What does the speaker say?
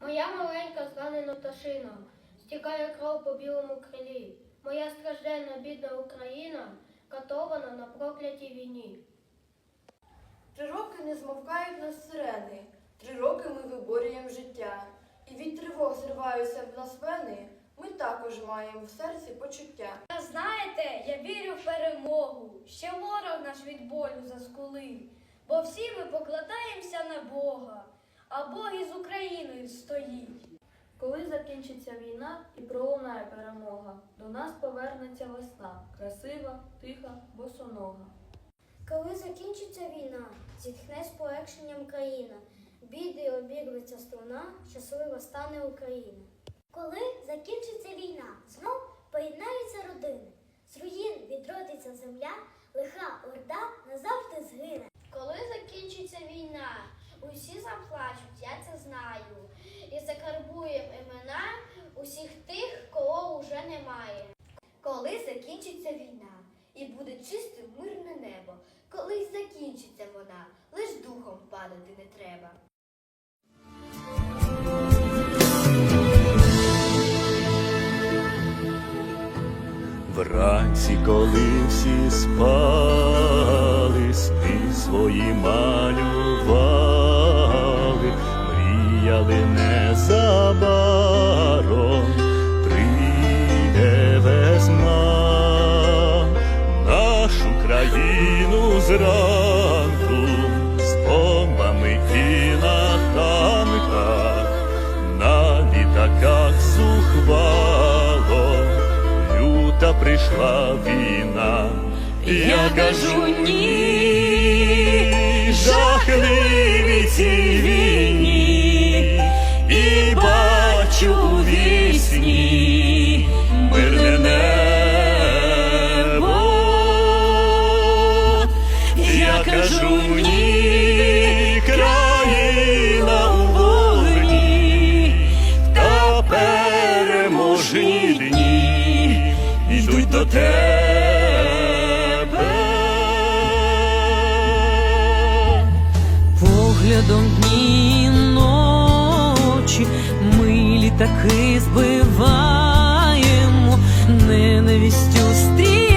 Моя маленька зранена пташина, стікає кров по білому крилі. Моя стражденна бідна Україна катована на проклятій війні. Три роки не змовкають нас сирени, три роки ми виборюємо життя. І від тривог зриваються в нас вени, ми також маємо в серці почуття. А знаєте, я вірю в перемогу, ще ворог наш від болю заскулив, бо всі ми покладаємося на а Бог із Україною стоїть. Коли закінчиться війна і пролунає перемога, до нас повернеться весна, красива, тиха, босонога. Коли закінчиться війна, зітхне з полегшенням країна, біди обірветься струна, щаслива стане Україна. Коли закінчиться війна, знов поєднаються родини, з руїн відродиться земля, лиха орда назавжди згине. Коли закінчиться війна, усі заплачуть, я це знаю, і закарбуємо імена усіх тих, кого уже немає. Коли закінчиться війна і буде чисте мирне небо, колись закінчиться вона, лиш духом падати не треба. Вранці, коли всі спали, сни свої малювали, мріяли незабаром, прийде весна, нашу країну зранку прийшла війна. Я кажу ні, жахливі цій війні, і бачу у вісні. Мирне небо. Я кажу ні, до тебе. Поглядом дні і ночі ми літаки збиваємо, ненавістю стріляємо.